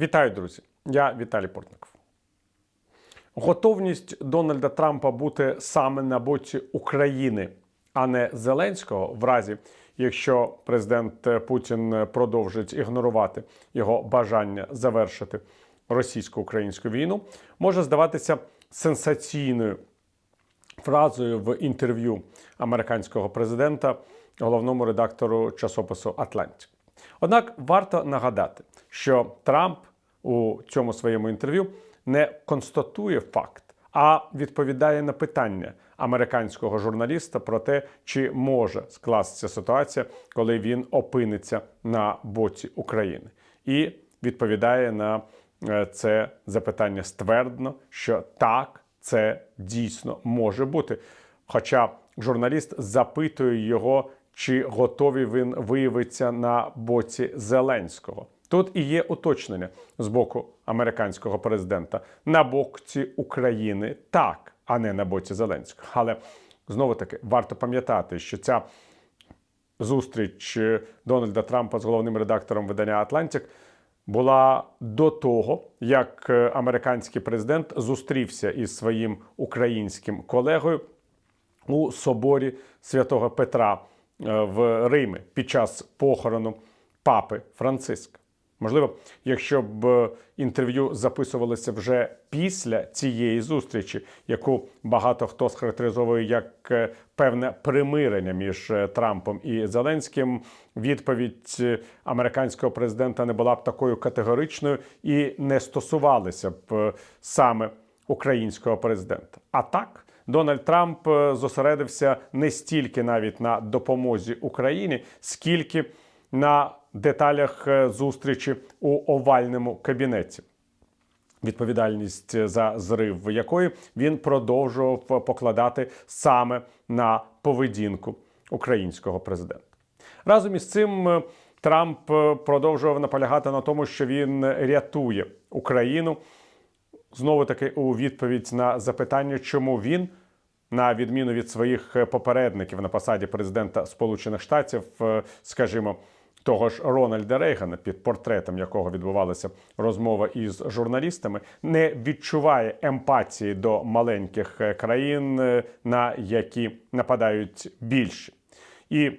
Вітаю, друзі! Я Віталій Портников. Готовність Дональда Трампа бути саме на боці України, а не Зеленського, в разі, якщо президент Путін продовжить ігнорувати його бажання завершити російсько-українську війну, може здаватися сенсаційною фразою в інтерв'ю американського президента головному редактору часопису Атлантик. Однак варто нагадати, що Трамп у цьому своєму інтерв'ю не констатує факт, а відповідає на питання американського журналіста про те, чи може скластися ситуація, коли він опиниться на боці України, і відповідає на е, це запитання ствердно, що так, це дійсно може бути. Хоча журналіст запитує його, чи готовий він виявитися на боці Зеленського. Тут і є уточнення з боку американського президента на боці України так, а не на боці Зеленського. Але знову таки варто пам'ятати, що ця зустріч Дональда Трампа з головним редактором видання Атлантик була до того, як американський президент зустрівся із своїм українським колегою у соборі святого Петра е, в Римі під час похорону папи Франциска. Можливо, якщо б е, інтерв'ю записувалося вже після цієї зустрічі, яку багато хто схарактеризовує як е, певне примирення між е, Трампом і Зеленським, відповідь американського президента не була б такою категоричною і не стосувалася б саме українського президента. А так. Дональд Трамп зосередився не стільки навіть на допомозі Україні, скільки на деталях е, зустрічі у овальному кабінеті. Відповідальність за зрив якої він продовжував покладати саме на поведінку українського президента. Разом із цим е, Трамп е, продовжував наполягати на тому, що він рятує Україну. Знову таки у відповідь на запитання, чому він, на відміну від своїх попередників на посаді президента Сполучених Штатів, скажімо, того ж Рональда Рейгана, під портретом якого відбувалася розмова із журналістами, не відчуває емпатії до маленьких е, країн, е, на які нападають більші. І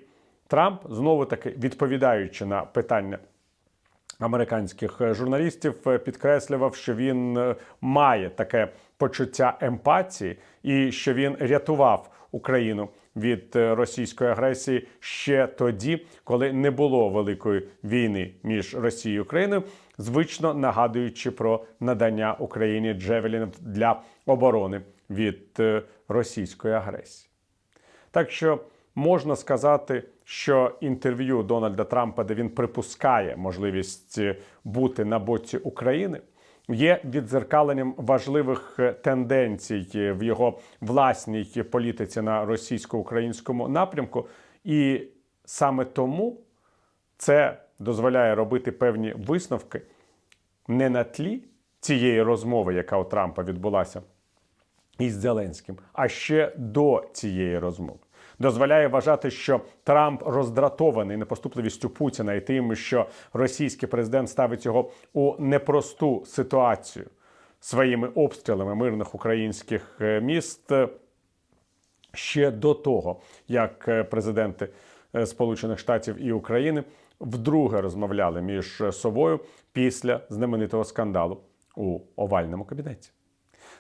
Трамп знову таки відповідаючи на питання американських е, журналістів, підкреслював, що він має таке почуття емпатії і що він рятував Україну від е, російської агресії ще тоді, коли не було великої війни між Росією і Україною, звично нагадуючи про надання Україні джевелінів для оборони від е, російської агресії. Так що можна сказати, що інтерв'ю Дональда Трампа, де він припускає можливість е, бути на боці України, є віддзеркаленням важливих е, тенденцій е, в його власній політиці на російсько-українському напрямку, і саме тому це дозволяє робити певні висновки не на тлі цієї розмови, яка у Трампа відбулася із Зеленським, а ще до цієї розмови. Дозволяє вважати, що Трамп роздратований непоступливістю Путіна і тим, що російський президент ставить його у непросту ситуацію своїми обстрілами мирних українських е, міст е, ще до того, як е, президенти Сполучених Штатів і України вдруге розмовляли між собою після знаменитого скандалу у овальному кабінеті.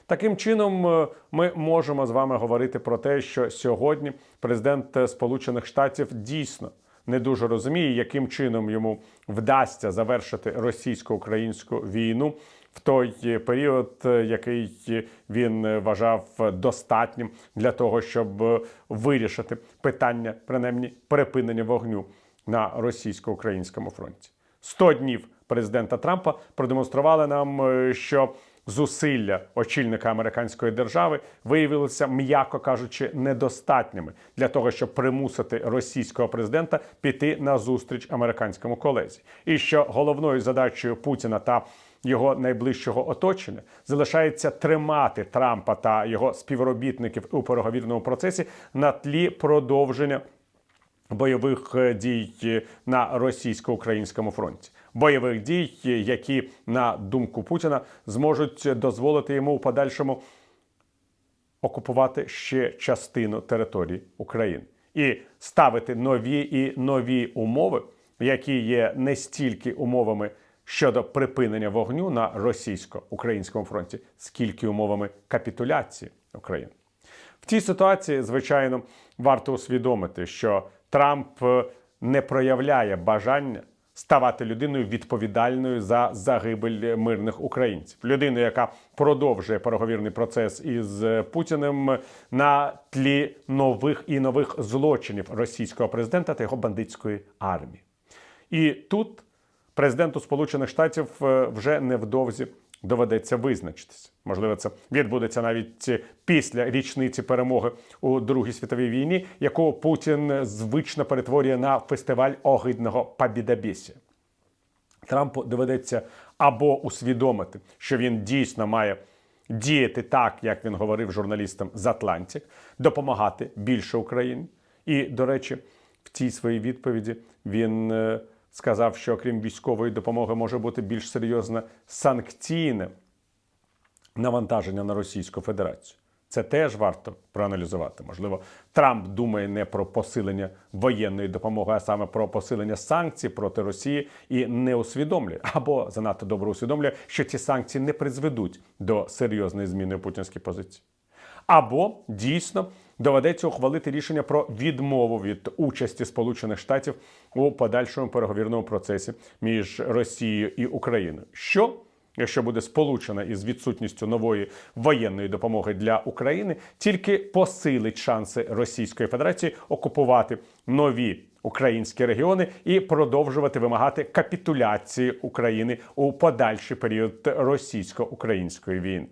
Таким чином, е, ми можемо з вами говорити про те, що сьогодні президент е, Сполучених Штатів дійсно не дуже розуміє, яким чином йому вдасться завершити російсько-українську війну в той е, період, який він вважав достатнім для того, щоб вирішити питання, принаймні припинення вогню на російсько-українському фронті. 100 днів президента Трампа продемонстрували нам, що зусилля очільника американської держави виявилися, м'яко кажучи, недостатніми для того, щоб примусити російського президента піти на зустріч американському колезі, і що головною задачею Путіна та його найближчого оточення залишається тримати Трампа та його співробітників у переговірному процесі на тлі продовження бойових е, дій е, на російсько-українському фронті. Бойових дій, які на думку Путіна зможуть дозволити йому у подальшому окупувати ще частину території України і ставити нові і нові умови, які є не стільки умовами щодо припинення вогню на російсько-українському фронті, скільки умовами капітуляції України. В цій ситуації, звичайно, варто усвідомити, що Трамп не проявляє бажання ставати людиною відповідальною за загибель мирних українців, людиною, яка продовжує переговірний процес із Путіним на тлі нових і нових злочинів російського президента та його бандитської армії. І тут президенту Сполучених Штатів е, вже невдовзі доведеться визначитися. Можливо, це відбудеться навіть після річниці перемоги у Другій світовій війні, яку Путін звично перетворює на фестиваль огидного побідобєсія. Трампу доведеться або усвідомити, що він дійсно має діяти так, як він говорив журналістам з Атлантик, допомагати більше Україні. І, до речі, в цій своїй відповіді він е, сказав, що окрім військової допомоги може бути більш серйозне санкційне навантаження на Російську Федерацію. Це теж варто проаналізувати. Можливо, Трамп думає не про посилення воєнної допомоги, а саме про посилення санкцій проти Росії і не усвідомлює або занадто добре усвідомлює, що ці санкції не призведуть до серйозної зміни путінській позиції. Або дійсно доведеться ухвалити рішення про відмову від участі Сполучених Штатів у подальшому переговірному процесі між Росією і Україною. Що якщо буде сполучена із відсутністю нової воєнної допомоги для України, тільки посилить шанси Російської Федерації окупувати нові українські регіони і продовжувати вимагати капітуляції України у подальший період російсько-української війни.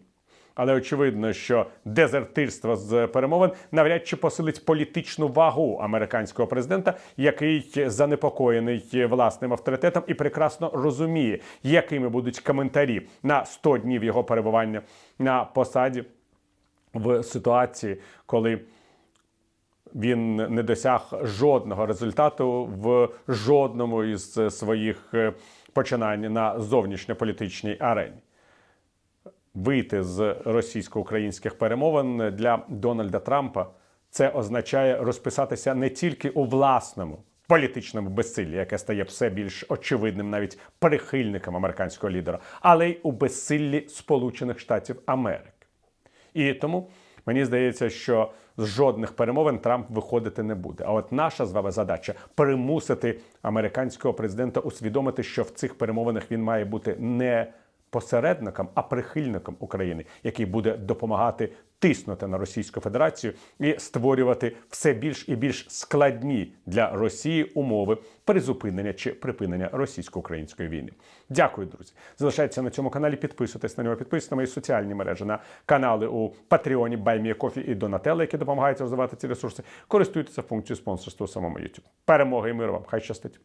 Але очевидно, що дезертирство з перемовин навряд чи посилить політичну вагу американського президента, який занепокоєний власним авторитетом і прекрасно розуміє, якими будуть коментарі на 100 днів його перебування на посаді в ситуації, коли він не досяг жодного результату в жодному із своїх е, починань на зовнішньополітичній арені вийти з російсько-українських перемовин для Дональда Трампа це означає розписатися не тільки у власному політичному безсиллі, яке стає все більш очевидним навіть прихильникам американського лідера, але й у безсиллі Сполучених Штатів Америки. І тому мені здається, що з жодних перемовин Трамп виходити не буде. А от наша з вами задача примусити американського президента усвідомити, що в цих перемовинах він має бути не посередником, а прихильником України, який буде допомагати тиснути на Російську Федерацію і створювати все більш і більш складні для Росії умови призупинення чи припинення російсько-української війни. Дякую, друзі. Залишайтеся на цьому каналі. Підписуйтесь на нього, підписуйтесь на мої соціальні мережі, на канали у Патреоні, Баймія Кофі і Донателло, які допомагають розвивати ці ресурси. Користуйтеся функцією спонсорства у самому YouTube. Перемоги і миру вам! Хай щастить!